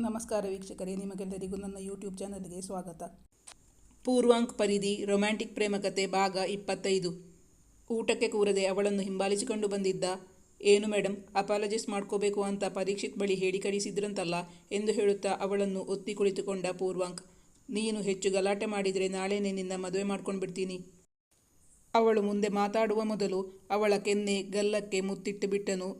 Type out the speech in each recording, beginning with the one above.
ನಮಸ್ಕಾರ ವೀಕ್ಷಕರೇ, ನಿಮಗೆಲ್ಲರಿಗೂ ನನ್ನ ಯೂಟ್ಯೂಬ್ ಚಾನಲ್ಗೆ ಸ್ವಾಗತ. ಪೂರ್ವಾಂಕ್ ಪರಿಧಿ, ರೊಮ್ಯಾಂಟಿಕ್ ಪ್ರೇಮಕತೆ ಭಾಗ ಇಪ್ಪತ್ತೈದು. ಊಟಕ್ಕೆ ಕೂರದೆ ಅವಳನ್ನು ಹಿಂಬಾಲಿಸಿಕೊಂಡು ಬಂದಿದ್ದ, ಏನು ಮೇಡಮ್ ಅಪಾಲಜಿಸ್ ಮಾಡ್ಕೋಬೇಕು ಅಂತ ಪರೀಕ್ಷಿತ್ ಬಳಿ ಹೇಳಿ ಕಳಿಸಿದ್ರಂತಲ್ಲ ಎಂದು ಹೇಳುತ್ತಾ ಅವಳನ್ನು ಒತ್ತಿ ಕುಳಿತುಕೊಂಡ ಪೂರ್ವಾಂಕ್, ನೀನು ಹೆಚ್ಚು ಗಲಾಟೆ ಮಾಡಿದರೆ ನಾಳೆನೇ ನಿನ್ನ ಮದುವೆ ಮಾಡ್ಕೊಂಡು ಬಿಡ್ತೀನಿ ಅವಳು ಮುಂದೆ ಮಾತಾಡುವ ಮೊದಲು ಅವಳ ಕೆನ್ನೆ ಗಲ್ಲಕ್ಕೆ ಮುತ್ತಿಟ್ಟು ಬಿಟ್ಟನು.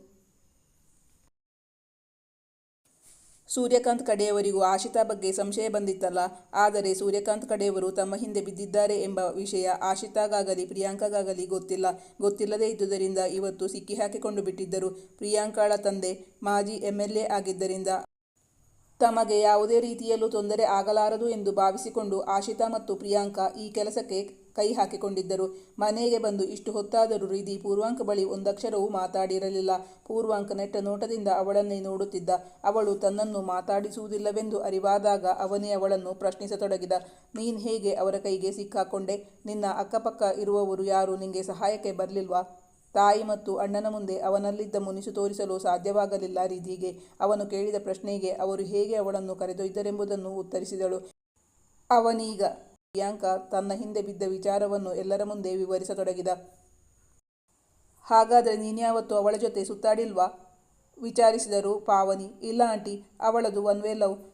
ಸೂರ್ಯಕಾಂತ್ ಕಡೆಯವರಿಗೂ ಆಶಿತಾ ಬಗ್ಗೆ ಸಂಶಯ ಬಂದಿತ್ತಲ್ಲ, ಆದರೆ ಸೂರ್ಯಕಾಂತ್ ಕಡೆಯವರು ತಮ್ಮ ಹಿಂದೆ ಬಿದ್ದಿದ್ದಾರೆ ಎಂಬ ವಿಷಯ ಆಶಿತಾಗಾಗಲಿ ಪ್ರಿಯಾಂಕಾಗಾಗಲಿ ಗೊತ್ತಿಲ್ಲ. ಗೊತ್ತಿಲ್ಲದೇ ಇದ್ದುದರಿಂದ ಇವತ್ತು ಸಿಕ್ಕಿ ಹಾಕಿಕೊಂಡು ಬಿಟ್ಟಿದ್ದರು. ಪ್ರಿಯಾಂಕಾಳ ತಂದೆ ಮಾಜಿ ಎಂಎಲ್ಎ ಆಗಿದ್ದರಿಂದ ತಮಗೆ ಯಾವುದೇ ರೀತಿಯಲ್ಲೂ ತೊಂದರೆ ಆಗಲಾರದು ಎಂದು ಭಾವಿಸಿಕೊಂಡು ಆಶಿತಾ ಮತ್ತು ಪ್ರಿಯಾಂಕಾ ಈ ಕೆಲಸಕ್ಕೆ ಕೈ ಹಾಕಿಕೊಂಡಿದ್ದರು. ಮನೆಗೆ ಬಂದು ಇಷ್ಟು ಹೊತ್ತಾದರೂ ರೀದಿ ಪೂರ್ವಾಂಕ ಬಳಿ ಒಂದಕ್ಷರವೂ ಮಾತಾಡಿರಲಿಲ್ಲ. ಪೂರ್ವಾಂಕ ನೆಟ್ಟ ನೋಟದಿಂದ ಅವಳನ್ನೇ ನೋಡುತ್ತಿದ್ದ. ಅವಳು ತನ್ನನ್ನು ಮಾತಾಡಿಸುವುದಿಲ್ಲವೆಂದು ಅರಿವಾದಾಗ ಅವನೇ ಅವಳನ್ನು ಪ್ರಶ್ನಿಸತೊಡಗಿದ. ನೀನು ಹೇಗೆ ಅವರ ಕೈಗೆ ಸಿಕ್ಕಾಕೊಂಡೆ? ನಿನ್ನ ಅಕ್ಕಪಕ್ಕ ಇರುವವರು ಯಾರು? ನಿಂಗೆ ಸಹಾಯಕ್ಕೆ ಬರಲಿಲ್ವಾ? ತಾಯಿ ಮತ್ತು ಅಣ್ಣನ ಮುಂದೆ ಅವನಲ್ಲಿದ್ದ ಮುನಿಸು ತೋರಿಸಲು ಸಾಧ್ಯವಾಗಲಿಲ್ಲ ರಿಧಿಗೆ ಅವನು ಕೇಳಿದ ಪ್ರಶ್ನೆಗೆ ಅವರು ಹೇಗೆ ಅವಳನ್ನು ಕರೆದೊಯ್ದರೆಂಬುದನ್ನು ಉತ್ತರಿಸಿದಳು. ಅವನೀಗ ಪ್ರಿಯಾಂಕಾ ತನ್ನ ಹಿಂದೆ ಬಿದ್ದ ವಿಚಾರವನ್ನು ಎಲ್ಲರ ಮುಂದೆ ವಿವರಿಸತೊಡಗಿದ. ಹಾಗಾದರೆ ನೀನ್ಯಾವತ್ತು ಅವಳ ಜೊತೆ ಸುತ್ತಾಡಿಲ್ವಾ? ವಿಚಾರಿಸಿದರು ಪಾವನಿ. ಇಲ್ಲ ಆಂಟಿ, ಅವಳದು ಒನ್ ವೇ ಲವ್.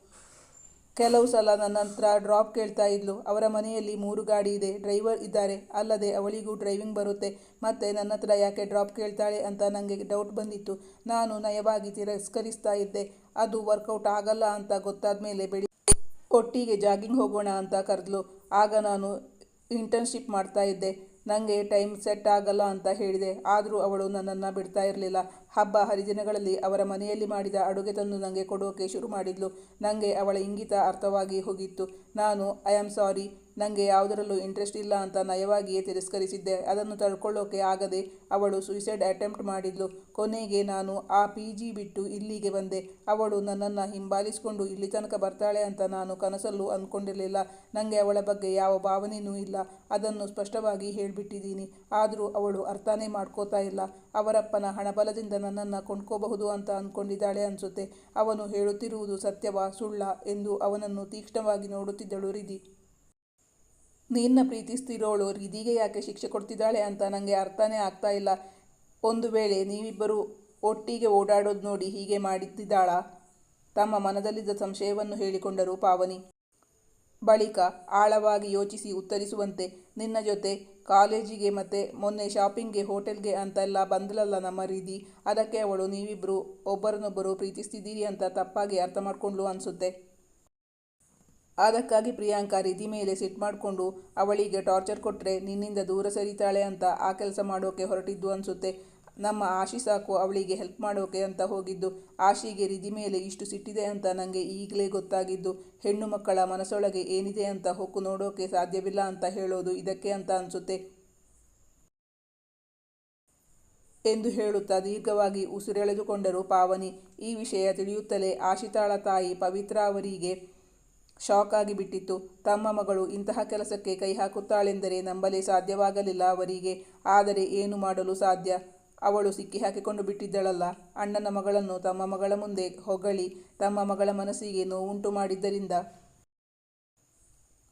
ಕೆಲವು ಸಲ ನನ್ನ ಹತ್ರ ಡ್ರಾಪ್ ಕೇಳ್ತಾ ಇದ್ಲು. ಅವರ ಮನೆಯಲ್ಲಿ ಮೂರು ಗಾಡಿ ಇದೆ. ಡ್ರೈವರ್ ಇದ್ದಾರೆ. ಅಲ್ಲದೆ ಅವಳಿಗೂ ಡ್ರೈವಿಂಗ್ ಬರುತ್ತೆ. ಮತ್ತೆ ನನ್ನ ಹತ್ರ ಯಾಕೆ ಡ್ರಾಪ್ ಕೇಳ್ತಾಳೆ ಅಂತ ನನಗೆ ಡೌಟ್ ಬಂದಿತ್ತು. ನಾನು ನಯವಾಗಿ ತಿರಸ್ಕರಿಸ್ತಾ ಇದ್ದೆ. ಅದು ವರ್ಕೌಟ್ ಆಗಲ್ಲ ಅಂತ ಗೊತ್ತಾದ ಮೇಲೆ ಬೆಳಿ ಒಟ್ಟಿಗೆ ಜಾಗಿಂಗ್ ಹೋಗೋಣ ಅಂತ ಕರೆದ್ಲು. ಆಗ ನಾನು ಇಂಟರ್ನ್ಶಿಪ್ ಮಾಡ್ತಾ ಇದ್ದೆ. ನನಗೆ ಟೈಮ್ ಸೆಟ್ ಆಗಲ್ಲ ಅಂತ ಹೇಳಿದೆ. ಆದರೂ ಅವಳು ನನ್ನನ್ನು ಬಿಡ್ತಾ ಇರಲಿಲ್ಲ. ಹಬ್ಬ ಹರಿದಿನಗಳಲ್ಲಿ ಅವರ ಮನೆಯಲ್ಲಿ ಮಾಡಿದ ಅಡುಗೆ ತಂದು ನನಗೆ ಕೊಡೋಕೆ ಶುರು ಮಾಡಿದ್ಲು. ನನಗೆ ಅವಳ ಇಂಗಿತ ಅರ್ಥವಾಗಿ ಹೋಗಿತ್ತು. ನಾನು ಐ ಆಮ್ ಸಾರಿ ನನಗೆ ಯಾವುದರಲ್ಲೂ ಇಂಟ್ರೆಸ್ಟ್ ಇಲ್ಲ ಅಂತ ನಯವಾಗಿಯೇ ತಿರಸ್ಕರಿಸಿದ್ದೆ. ಅದನ್ನು ತಡ್ಕೊಳ್ಳೋಕೆ ಆಗದೆ ಅವಳು ಸುಯಿಸೈಡ್ ಅಟೆಂಪ್ಟ್ ಮಾಡಿದ್ಲು. ಕೊನೆಗೆ ನಾನು ಆ ಪಿ ಜಿ ಬಿಟ್ಟು ಇಲ್ಲಿಗೆ ಬಂದೆ. ಅವಳು ನನ್ನನ್ನು ಹಿಂಬಾಲಿಸಿಕೊಂಡು ಇಲ್ಲಿ ತನಕ ಬರ್ತಾಳೆ ಅಂತ ನಾನು ಕನಸಲ್ಲೂ ಅಂದ್ಕೊಂಡಿರಲಿಲ್ಲ ನನಗೆ ಅವಳ ಬಗ್ಗೆ ಯಾವ ಭಾವನೆಯೂ ಇಲ್ಲ. ಅದನ್ನು ಸ್ಪಷ್ಟವಾಗಿ ಹೇಳಿಬಿಟ್ಟಿದ್ದೀನಿ. ಆದರೂ ಅವಳು ಅರ್ಥನೇ ಮಾಡ್ಕೋತಾ ಇಲ್ಲ. ಅವರಪ್ಪನ ಹಣಬಲದಿಂದ ನನ್ನನ್ನು ಕೊಂಡ್ಕೋಬಹುದು ಅಂತ ಅಂದ್ಕೊಂಡಿದ್ದಾಳೆ ಅನಿಸುತ್ತೆ. ಅವನು ಹೇಳುತ್ತಿರುವುದು ಸತ್ಯವಾ ಸುಳ್ಳ ಎಂದು ಅವನನ್ನು ತೀಕ್ಷ್ಣವಾಗಿ ನೋಡುತ್ತಿದ್ದಳು ರಿಧಿ. ನಿನ್ನ ಪ್ರೀತಿಸ್ತಿರೋಳು ರಿಧಿಗೆ ಯಾಕೆ ಶಿಕ್ಷೆ ಕೊಡ್ತಿದ್ದಾಳೆ ಅಂತ ನನಗೆ ಅರ್ಥನೇ ಆಗ್ತಾ ಇಲ್ಲ. ಒಂದು ವೇಳೆ ನೀವಿಬ್ಬರು ಒಟ್ಟಿಗೆ ಓಡಾಡೋದು ನೋಡಿ ಹೀಗೆ ಮಾಡಿದ್ದಿದ್ದಾಳಾ? ತಮ್ಮ ಮನದಲ್ಲಿದ್ದ ಸಂಶಯವನ್ನು ಹೇಳಿಕೊಂಡರು ಪಾವನಿ. ಬಳಿಕ ಆಳವಾಗಿ ಯೋಚಿಸಿ ಉತ್ತರಿಸುವಂತೆ, ನಿನ್ನ ಜೊತೆ ಕಾಲೇಜಿಗೆ ಮತ್ತೆ ಮೊನ್ನೆ ಶಾಪಿಂಗ್ಗೆ, ಹೋಟೆಲ್ಗೆ ಅಂತೆಲ್ಲ ಬಂದಲಲ್ಲ ನಮ್ಮ ರೀತಿ ಅದಕ್ಕೆ ಅವಳು ನೀವಿಬ್ಬರು ಒಬ್ಬರನ್ನೊಬ್ಬರು ಪ್ರೀತಿಸ್ತಿದ್ದೀರಿ ಅಂತ ತಪ್ಪಾಗಿ ಅರ್ಥ ಮಾಡಿಕೊಂಡ್ಲು ಅನಿಸುತ್ತೆ. ಅದಕ್ಕಾಗಿ ಪ್ರಿಯಾಂಕಾ ರೀತಿ ಮೇಲೆ ಸಿಟ್ ಮಾಡಿಕೊಂಡು, ಅವಳಿಗೆ ಟಾರ್ಚರ್ ಕೊಟ್ಟರೆ ನಿನ್ನಿಂದ ದೂರ ಸರಿತಾಳೆ ಅಂತ ಆ ಕೆಲಸ ಮಾಡೋಕೆ ಹೊರಟಿದ್ದು ಅನಿಸುತ್ತೆ. ನಮ್ಮ ಆಶಿ ಸಾಕು, ಅವಳಿಗೆ ಹೆಲ್ಪ್ ಮಾಡೋಕೆ ಅಂತ ಹೋಗಿದ್ದು. ಆಶಿಗೆ ರಿದಿ ಮೇಲೆ ಇಷ್ಟು ಸಿಟ್ಟಿದೆ ಅಂತ ನನಗೆ ಈಗಲೇ ಗೊತ್ತಾಗಿದ್ದು. ಹೆಣ್ಣು ಮಕ್ಕಳ ಮನಸ್ಸೊಳಗೆ ಏನಿದೆ ಅಂತ ಹೊಕ್ಕು ನೋಡೋಕೆ ಸಾಧ್ಯವಿಲ್ಲ ಅಂತ ಹೇಳೋದು ಇದಕ್ಕೆ ಅಂತ ಅನಿಸುತ್ತೆ. ಎಂದು ಹೇಳುತ್ತಾ ದೀರ್ಘವಾಗಿ ಉಸಿರೆಳೆದುಕೊಂಡರು ಪಾವನಿ. ಈ ವಿಷಯ ತಿಳಿಯುತ್ತಲೇ ಆಶಿತಾಳ ತಾಯಿ ಪವಿತ್ರ ಅವರಿಗೆ ಶಾಕ್ ಆಗಿಬಿಟ್ಟಿತ್ತು ತಮ್ಮ ಮಗಳು ಇಂತಹ ಕೆಲಸಕ್ಕೆ ಕೈ ಹಾಕುತ್ತಾಳೆಂದರೆ ನಂಬಲೇ ಸಾಧ್ಯವಾಗಲಿಲ್ಲ ಅವರಿಗೆ. ಆದರೆ ಏನು ಮಾಡಲು ಸಾಧ್ಯ? ಅವಳು ಸಿಕ್ಕಿ ಹಾಕಿಕೊಂಡು ಬಿಟ್ಟಿದ್ದಳಲ್ಲ. ಅಣ್ಣನ ಮಗಳನ್ನು ತಮ್ಮ ಮಗಳ ಮುಂದೆ ಹೊಗಳಿ, ತಮ್ಮ ಮಗಳ ಮನಸ್ಸಿಗೆ ನೋವುಂಟು ಮಾಡಿದ್ದರಿಂದ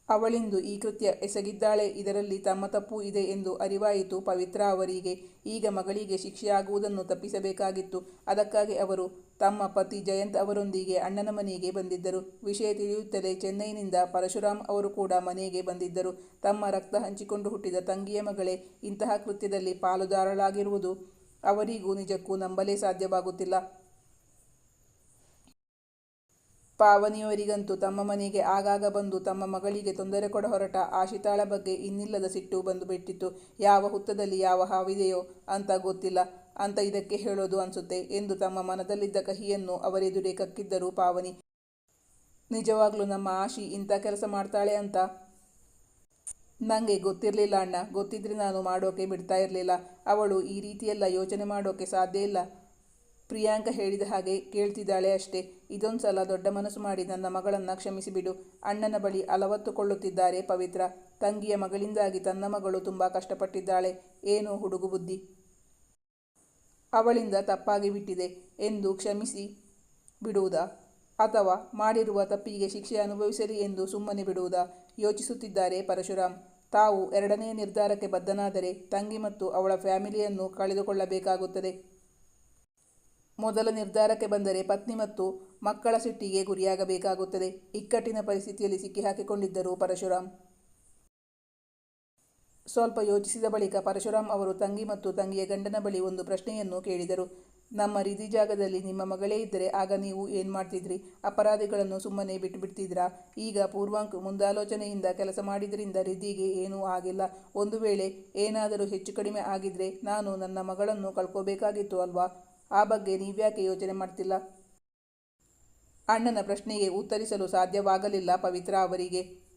ಅವಳಿಂದು ಈ ಕೃತ್ಯ ಎಸಗಿದ್ದಾಳೆ, ಇದರಲ್ಲಿ ತಮ್ಮ ತಪ್ಪು ಇದೆ ಎಂದು ಅರಿವಾಯಿತು ಪವಿತ್ರ ಅವರಿಗೆ. ಈಗ ಮಗಳಿಗೆ ಶಿಕ್ಷೆಯಾಗುವುದನ್ನು ತಪ್ಪಿಸಬೇಕಾಗಿತ್ತು. ಅದಕ್ಕಾಗಿ ಅವರು ತಮ್ಮ ಪತಿ ಜಯಂತ್ ಅವರೊಂದಿಗೆ ಅಣ್ಣನ ಮನೆಗೆ ಬಂದಿದ್ದರು. ವಿಷಯ ತಿಳಿಯುತ್ತಲೇ ಚೆನ್ನೈನಿಂದ ಪರಶುರಾಮ್ ಅವರು ಕೂಡ ಮನೆಗೆ ಬಂದಿದ್ದರು. ತಮ್ಮ ರಕ್ತ ಹಂಚಿಕೊಂಡು ಹುಟ್ಟಿದ ತಂಗಿಯ ಮಗಳೇ, ಇಂತಹ ಕೃತ್ಯದಲ್ಲಿ ಪಾಲುದಾರಳಾಗಿರುವುದು ಅವರಿಗೂ ನಿಜಕ್ಕೂ ನಂಬಲೇ ಸಾಧ್ಯವಾಗುತ್ತಿಲ್ಲ. ಪಾವನಿಯವರಿಗಂತೂ ತಮ್ಮ ಮನೆಗೆ ಆಗಾಗ ಬಂದು ತಮ್ಮ ಮಗಳಿಗೆ ತೊಂದರೆ ಕೊಡ ಹೊರಟ ಆಶಿತಾಳ ಬಗ್ಗೆ ಇನ್ನಿಲ್ಲದ ಸಿಟ್ಟು ಬಂದು ಬಿಟ್ಟಿತ್ತು. ಯಾವ ಹುತ್ತದಲ್ಲಿ ಯಾವ ಹಾವಿದೆಯೋ ಅಂತ ಗೊತ್ತಿಲ್ಲ. ಅಂತ ಇದಕ್ಕೆ ಹೇಳೋದು ಅನ್ಸುತ್ತೆ ಎಂದು ತಮ್ಮ ಮನದಲ್ಲಿದ್ದ ಕಹಿಯನ್ನು ಅವರೆದುರೇ ಕಕ್ಕಿದ್ದರು ಪಾವನಿ. ನಿಜವಾಗ್ಲೂ ನಮ್ಮ ಆಶಿ ಇಂಥ ಕೆಲಸ ಮಾಡ್ತಾಳೆ ಅಂತ? ನನಗೆ ಗೊತ್ತಿರಲಿಲ್ಲ ಅಣ್ಣ. ಗೊತ್ತಿದ್ರೆ ನಾನು ಮಾಡೋಕೆ ಬಿಡ್ತಾ ಇರಲಿಲ್ಲ. ಅವಳು ಈ ರೀತಿಯೆಲ್ಲ ಯೋಚನೆ ಮಾಡೋಕೆ ಸಾಧ್ಯ ಇಲ್ಲ. ಪ್ರಿಯಾಂಕ ಹೇಳಿದ ಹಾಗೆ ಕೇಳ್ತಿದ್ದಾಳೆ ಅಷ್ಟೇ. ಇದೊಂದ್ಸಲ ದೊಡ್ಡ ಮನಸ್ಸು ಮಾಡಿ ನನ್ನ ಮಗಳನ್ನು ಕ್ಷಮಿಸಿಬಿಡು. ಅಣ್ಣನ ಬಳಿ ಅಲವತ್ತುಕೊಳ್ಳುತ್ತಿದ್ದಾರೆ ಪವಿತ್ರ. ತಂಗಿಯ ಮಗಳಿಂದಾಗಿ ತನ್ನ ಮಗಳು ತುಂಬ ಕಷ್ಟಪಟ್ಟಿದ್ದಾಳೆ. ಏನು ಹುಡುಗು ಬುದ್ಧಿ. ಅವಳಿಂದ ತಪ್ಪಾಗಿ ಬಿಟ್ಟಿದೆ ಎಂದು ಕ್ಷಮಿಸಿ ಬಿಡುವುದಾ? ಅಥವಾ ಮಾಡಿರುವ ತಪ್ಪಿಗೆ ಶಿಕ್ಷೆ ಅನುಭವಿಸಲಿ ಎಂದು ಸುಮ್ಮನೆ ಬಿಡುವುದಾ? ಯೋಚಿಸುತ್ತಿದ್ದಾರೆ ಪರಶುರಾಮ್. ತಾವು ಎರಡನೇ ನಿರ್ಧಾರಕ್ಕೆ ಬದ್ಧನಾದರೆ ತಂಗಿ ಮತ್ತು ಅವಳ ಫ್ಯಾಮಿಲಿಯನ್ನು ಕಳೆದುಕೊಳ್ಳಬೇಕಾಗುತ್ತದೆ. ಮೊದಲ ನಿರ್ಧಾರಕ್ಕೆ ಬಂದರೆ ಪತ್ನಿ ಮತ್ತು ಮಕ್ಕಳ ಸಿಟ್ಟಿಗೆ ಗುರಿಯಾಗಬೇಕಾಗುತ್ತದೆ. ಇಕ್ಕಟ್ಟಿನ ಪರಿಸ್ಥಿತಿಯಲ್ಲಿ ಸಿಕ್ಕಿಹಾಕಿಕೊಂಡಿದ್ದರು ಪರಶುರಾಮ್ ಸ್ವಲ್ಪ ಯೋಚಿಸಿದ ಬಳಿಕ ಪರಶುರಾಮ್ ಅವರು ತಂಗಿ ಮತ್ತು ತಂಗಿಯ ಗಂಡನ ಬಳಿ ಒಂದು ಪ್ರಶ್ನೆಯನ್ನು ಕೇಳಿದರು. ನಮ್ಮ ರಿದಿ ಜಾಗದಲ್ಲಿ ನಿಮ್ಮ ಮಗಳೇ ಇದ್ದರೆ ಆಗ ನೀವು ಏನು ಮಾಡ್ತಿದ್ರಿ? ಅಪರಾಧಿಗಳನ್ನು ಸುಮ್ಮನೆ ಬಿಟ್ಟುಬಿಡ್ತಿದ್ರಾ ಈಗ ಪೂರ್ವಾಂಕ್ ಮುಂದಾಲೋಚನೆಯಿಂದ ಕೆಲಸ ಮಾಡಿದ್ರಿಂದ ರಿದಿಗೆ ಏನೂ ಆಗಿಲ್ಲ. ಒಂದು ವೇಳೆ ಏನಾದರೂ ಹೆಚ್ಚು ಕಡಿಮೆ ಆಗಿದ್ರೆ ನಾನು ನನ್ನ ಮಗಳನ್ನು ಕಳ್ಕೋಬೇಕಾಗಿತ್ತು ಅಲ್ವಾ? ಆ ಬಗ್ಗೆ ನೀವ್ಯಾಕೆ ಯೋಚನೆ ಮಾಡ್ತಿಲ್ಲ? ಅಣ್ಣನ ಪ್ರಶ್ನೆಗೆ ಉತ್ತರಿಸಲು ಸಾಧ್ಯವಾಗಲಿಲ್ಲ ಪವಿತ್ರ ಅವರಿಗೆ.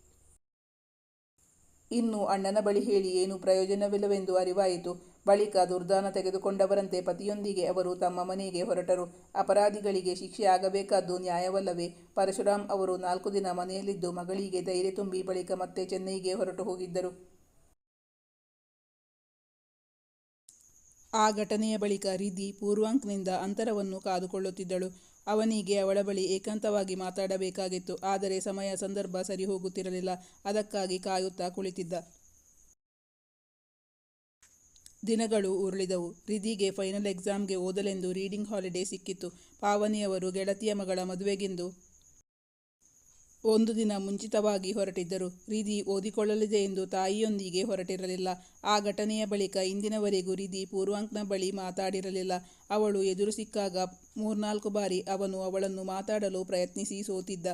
ಇನ್ನು ಅಣ್ಣನ ಬಳಿ ಹೇಳಿ ಏನು ಪ್ರಯೋಜನವಿಲ್ಲವೆಂದು ಅರಿವಾಯಿತು. ಬಳಿಕ ದುರ್ದಾನ ತೆಗೆದುಕೊಂಡವರಂತೆ ಪತಿಯೊಂದಿಗೆ ಅವರು ತಮ್ಮ ಮನೆಗೆ ಹೊರಟರು. ಅಪರಾಧಿಗಳಿಗೆ ಶಿಕ್ಷೆ ಆಗಬೇಕಾದ್ದು ನ್ಯಾಯವಲ್ಲವೇ? ಪರಶುರಾಮ್ ಅವರು ನಾಲ್ಕು ದಿನ ಮನೆಯಲ್ಲಿದ್ದು ಮಗಳಿಗೆ ಧೈರ್ಯ ತುಂಬಿ ಬಳಿಕ ಮತ್ತೆ ಚೆನ್ನೈಗೆ ಹೊರಟು ಹೋಗಿದ್ದರು. ಆ ಘಟನೆಯ ಬಳಿಕ ರಿಧಿ ಪೂರ್ವಾಂಕ್ನಿಂದ ಅಂತರವನ್ನು ಕಾದುಕೊಳ್ಳುತ್ತಿದ್ದಳು. ಅವನಿಗೆ ಅವಳ ಬಳಿ ಏಕಾಂತವಾಗಿ ಮಾತಾಡಬೇಕಾಗಿತ್ತು. ಆದರೆ ಸಮಯ ಸಂದರ್ಭ ಸರಿ ಹೋಗುತ್ತಿರಲಿಲ್ಲ ಅದಕ್ಕಾಗಿ ಕಾಯುತ್ತಾ ಕುಳಿತಿದ್ದ. ದಿನಗಳು ಉರುಳಿದವು. ರಿಧಿಗೆ ಫೈನಲ್ ಎಕ್ಸಾಮ್ಗೆ ಓದಲೆಂದು ರೀಡಿಂಗ್ ಹಾಲಿಡೇ ಸಿಕ್ಕಿತ್ತು. ಪಾವನಿಯವರು ಗೆಳತಿಯ ಮಗಳ ಮದುವೆಗೆಂದು ಒಂದು ದಿನ ಮುಂಚಿತವಾಗಿ ಹೊರಟಿದ್ದರು. ರಿಧಿ ಓದಿಕೊಳ್ಳಲಿದೆ ಎಂದು ತಾಯಿಯೊಂದಿಗೆ ಹೊರಟಿರಲಿಲ್ಲ. ಆ ಘಟನೆಯ ಬಳಿಕ ಇಂದಿನವರೆಗೂ ರಿಧಿ ಪೂರ್ವಾಂಕ್ನ ಬಳಿ ಮಾತಾಡಿರಲಿಲ್ಲ. ಅವಳು ಎದುರು ಸಿಕ್ಕಾಗ ಮೂರ್ನಾಲ್ಕು ಬಾರಿ ಅವನು ಅವಳನ್ನು ಮಾತಾಡಲು ಪ್ರಯತ್ನಿಸಿ ಸೋತಿದ್ದ.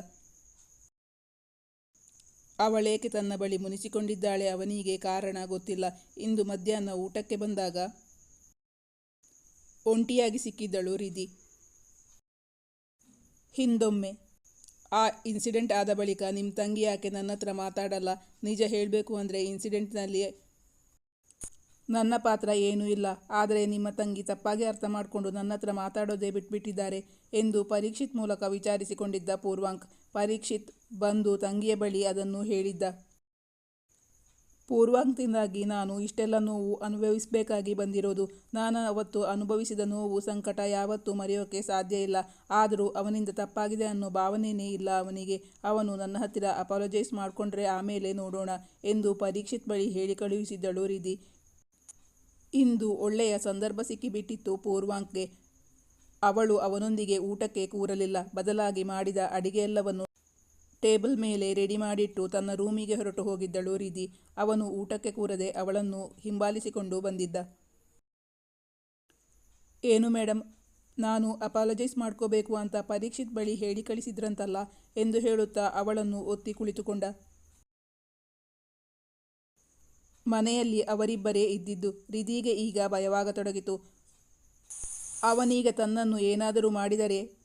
ಅವಳೇಕೆ ತನ್ನ ಬಳಿ ಮುನಿಸಿಕೊಂಡಿದ್ದಾಳೆ ಅವನಿಗೆ ಕಾರಣ ಗೊತ್ತಿಲ್ಲ. ಇಂದು ಮಧ್ಯಾಹ್ನ ಊಟಕ್ಕೆ ಬಂದಾಗ ಒಂಟಿಯಾಗಿ ಸಿಕ್ಕಿದ್ದಳು ರಿಧಿ. ಹಿಂದೊಮ್ಮೆ ಆ ಇನ್ಸಿಡೆಂಟ್ ಆದ ಬಳಿಕ ನಿಮ್ಮ ತಂಗಿ ಯಾಕೆ ನನ್ನ ಹತ್ರ ಮಾತಾಡಲ್ಲ? ನಿಜ ಹೇಳಬೇಕು ಅಂದರೆ ಇನ್ಸಿಡೆಂಟ್ನಲ್ಲಿ ನನ್ನ ಪಾತ್ರ ಏನೂ ಇಲ್ಲ. ಆದರೆ ನಿಮ್ಮ ತಂಗಿ ತಪ್ಪಾಗಿ ಅರ್ಥ ಮಾಡಿಕೊಂಡು ನನ್ನ ಹತ್ರ ಮಾತಾಡೋದೇ ಬಿಟ್ಬಿಟ್ಟಿದ್ದಾರೆ ಎಂದು ಪರೀಕ್ಷಿತ್ ಮೂಲಕ ವಿಚಾರಿಸಿಕೊಂಡಿದ್ದ ಪೂರ್ವಾಂಕ್. ಪರೀಕ್ಷಿತ್ ಬಂದು ತಂಗಿಯ ಬಳಿ ಅದನ್ನು ಹೇಳಿದ್ದ. ಪೂರ್ವಾಂಕ್ದಿಂದಾಗಿ ನಾನು ಇಷ್ಟೆಲ್ಲ ನೋವು ಅನುಭವಿಸಬೇಕಾಗಿ ಬಂದಿರೋದು. ನಾನು ಅವತ್ತು ಅನುಭವಿಸಿದ ನೋವು ಸಂಕಟ ಯಾವತ್ತೂ ಮರೆಯೋಕೆ ಸಾಧ್ಯ ಇಲ್ಲ. ಆದರೂ ಅವನಿಂದ ತಪ್ಪಾಗಿದೆ ಅನ್ನೋ ಭಾವನೆಯೇ ಇಲ್ಲ ಅವನಿಗೆ. ಅವನು ನನ್ನ ಹತ್ತಿರ ಅಪಾಲಜೈಸ್ ಮಾಡಿಕೊಂಡ್ರೆ ಆಮೇಲೆ ನೋಡೋಣ ಎಂದು ಪರೀಕ್ಷಿತ್ ಬಳಿ ಹೇಳಿ ಕಳುಹಿಸಿದ್ದಳು ರಿಧಿ. ಇಂದು ಒಳ್ಳೆಯ ಸಂದರ್ಭ ಸಿಕ್ಕಿಬಿಟ್ಟಿತ್ತು ಪೂರ್ವಾಂಕ್ಗೆ. ಅವಳು ಅವನೊಂದಿಗೆ ಊಟಕ್ಕೆ ಕೂರಲಿಲ್ಲ. ಬದಲಾಗಿ ಮಾಡಿದ ಅಡಿಗೆಯೆಲ್ಲವನ್ನು ಟೇಬಲ್ ಮೇಲೆ ರೆಡಿ ಮಾಡಿಟ್ಟು ತನ್ನ ರೂಮಿಗೆ ಹೊರಟು ಹೋಗಿದ್ದಳು ರಿಧಿ. ಅವನು ಊಟಕ್ಕೆ ಕೂರದೆ ಅವಳನ್ನು ಹಿಂಬಾಲಿಸಿಕೊಂಡು ಬಂದಿದ್ದ. ಏನು ಮೇಡಮ್ ನಾನು ಅಪಾಲಜೈಸ್ ಮಾಡ್ಕೋಬೇಕು ಅಂತ ಪರೀಕ್ಷಿತ್ ಬಳಿ ಹೇಳಿ ಕಳಿಸಿದ್ರಂತಲ್ಲ ಎಂದು ಹೇಳುತ್ತಾ ಅವಳನ್ನು ಒತ್ತಿ ಕುಳಿತುಕೊಂಡ. ಮನೆಯಲ್ಲಿ ಅವರಿಬ್ಬರೇ ಇದ್ದಿದ್ದು. ರಿಧಿಗೆ ಈಗ ಭಯವಾಗತೊಡಗಿತು. ಅವನೀಗ ತನ್ನನ್ನು ಏನಾದರೂ ಮಾಡಿದರೆ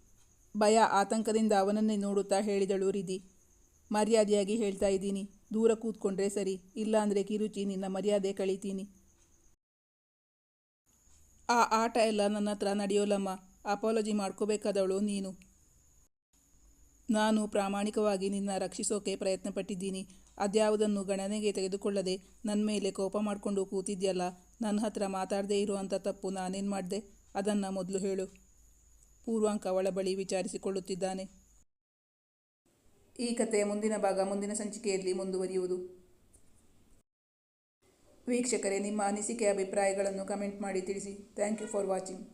ಭಯ ಆತಂಕದಿಂದ ಅವನನ್ನೇ ನೋಡುತ್ತಾ ಹೇಳಿದಳು ರಿಧಿ. ಮರ್ಯಾದೆಯಾಗಿ ಹೇಳ್ತಾ ಇದ್ದೀನಿ. ದೂರ ಕೂತ್ಕೊಂಡ್ರೆ ಸರಿ. ಇಲ್ಲಾಂದರೆ ಕಿರುಚಿ ನಿನ್ನ ಮರ್ಯಾದೆ ಕಳಿತೀನಿ. ಆ ಆಟ ಎಲ್ಲ ನನ್ನ ಹತ್ರ ನಡೆಯೋಲಮ್ಮ. ಅಪಾಲಜಿ ಮಾಡ್ಕೋಬೇಕಾದವಳು ನೀನು. ನಾನು ಪ್ರಾಮಾಣಿಕವಾಗಿ ನಿನ್ನ ರಕ್ಷಿಸೋಕೆ ಪ್ರಯತ್ನಪಟ್ಟಿದ್ದೀನಿ. ಅದ್ಯಾವುದನ್ನು ಗಣನೆಗೆ ತೆಗೆದುಕೊಳ್ಳದೆ ನನ್ನ ಮೇಲೆ ಕೋಪ ಮಾಡಿಕೊಂಡು ಕೂತಿದ್ಯಲ್ಲ ನನ್ನ ಹತ್ರ ಮಾತಾಡದೇ ಇರುವಂಥ ತಪ್ಪು ನಾನೇನು ಮಾಡಿದೆ? ಅದನ್ನು ಮೊದಲು ಹೇಳು. ಪೂರ್ವಾಂಕ ಅವಳ ಬಳಿ ವಿಚಾರಿಸಿಕೊಳ್ಳುತ್ತಿದ್ದಾನೆ. ಈ ಕಥೆಯ ಮುಂದಿನ ಭಾಗ ಮುಂದಿನ ಸಂಚಿಕೆಯಲ್ಲಿ ಮುಂದುವರಿಯುವುದು. ವೀಕ್ಷಕರೇ, ನಿಮ್ಮ ಅನಿಸಿಕೆ, ಅಭಿಪ್ರಾಯಗಳನ್ನು ಕಮೆಂಟ್ ಮಾಡಿ ತಿಳಿಸಿ. Thank you for watching.